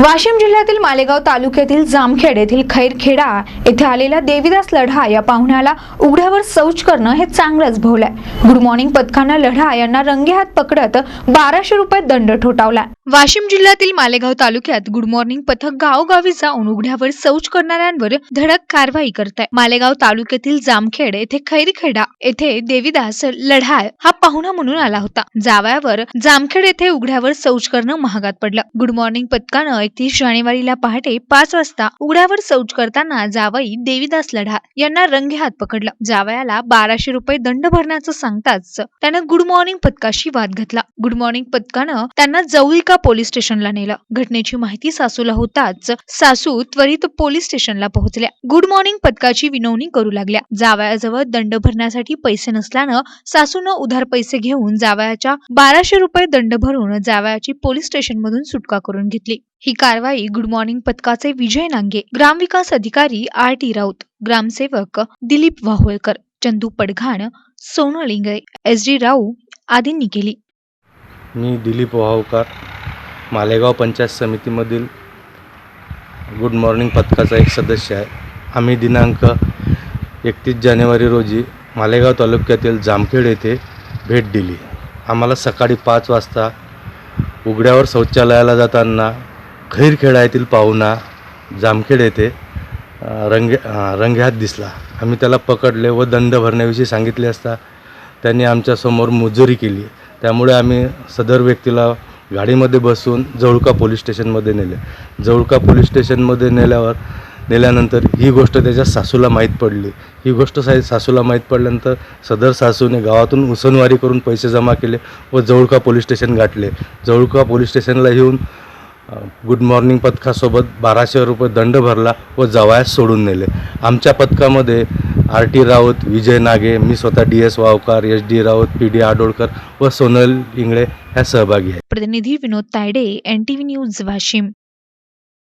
वाशिम जिल्ह्यातील मालेगाव तालुक्यातील जामखेड येथील खैरखेडा येथे आलेला देवीदास लढा या पाहुण्याला उघड्यावर शौच करणं हे चांगलंच भोवलंय. गुड मॉर्निंग पथकानं लढा यांना रंगेहात पकडत बाराशे रुपये दंड ठोठावला. वाशिम जिल्ह्यातील मालेगाव तालुक्यात गुड मॉर्निंग पथक गावोगावी जाऊन उघड्यावर शौच करणाऱ्यांवर धडक कारवाई करत आहे मालेगाव तालुक्यातील जामखेड येथे खैरखेडा येथे देवीदास लढाय हा पाहुणा म्हणून आला होता. जावयावर जामखेड येथे उघड्यावर शौच करणं महागात पडलं. गुड मॉर्निंग पथकानं एकतीस जानेवारीला पहाटे पाच वाजता उघड्यावर शौच करताना जावई देवीदास लढा यांना रंगे हात पकडलं. जावयाला बाराशे रुपये दंड भरण्याचं सांगताच त्यानं गुड मॉर्निंग पथकाशी वाद घातला. गुड मॉर्निंग पथकानं त्यांना एका पोलीस स्टेशनला नेलं. घटनेची माहिती सासूला होताच सासू त्वरित पोलीस स्टेशनला पोहोचल्या. गुड मॉर्निंग पथकाची विनवणी करू लागल्या. जावयाजवळ दंड भरण्यासाठी पैसे नसल्यानं सासूनं उधार पैसे घेऊन जावयाच्या बाराशे रुपये दंड भरून जावयाची पोलीस स्टेशन मधून सुटका करून घेतली. ही कारवाई गुड मॉर्निंग पथकाचे विजय नांगे ग्रामविकास अधिकारी आर टी राऊत ग्रामसेवक दिलीप वाहोळकर चंदू पडघाण सोनलिंगे एस डी राऊ आदींनी केली. मी दिलीप वाहवकर मालेगाव पंचायत समितीमधील गुड मॉर्निंग पथकाचा एक सदस्य आहे. आम्ही दिनांक एकतीस जानेवारी रोजी मालेगाव तालुक्यातील जामखेड येथे भेट दिली. आम्हाला सकाळी पाच वाजता उघड्यावर शौचालयाला जाताना खैरखेडा येथील पाहुणा जामखेड येथे रंगे रंगेहात दिसला. आम्ही त्याला पकडले व दंड भरण्याविषयी सांगितले असता त्यांनी आमच्यासमोर मुजोरी केली. त्यामुळे आम्ही सदर व्यक्तीला गाडीमध्ये बसून जवळका पोलीस स्टेशनमध्ये नेले. जवळका पोलीस स्टेशनमध्ये नेल्यावर नेल्यानंतर ही गोष्ट त्याच्या सासूला माहीत पडली. ही गोष्ट सा सासूला माहीत पडल्यानंतर सदर सासूने गावातून उसनवारी करून पैसे जमा केले व जवळका पोलीस स्टेशन गाठले. जवळका पोलीस स्टेशनला येऊन गुड मॉर्निंग पथकासोबत बाराशे रुपये दंड भरला व जवायास सोडून नेले. आमच्या पथकामध्ये आर टी राऊत विजय नागे मी स्वतः D S Wavkar S D Raut P D Adolkar व सोनल इंगळे ह्या सहभागी आहेत. प्रतिनिधी Vinod Tayde N T V news Washim.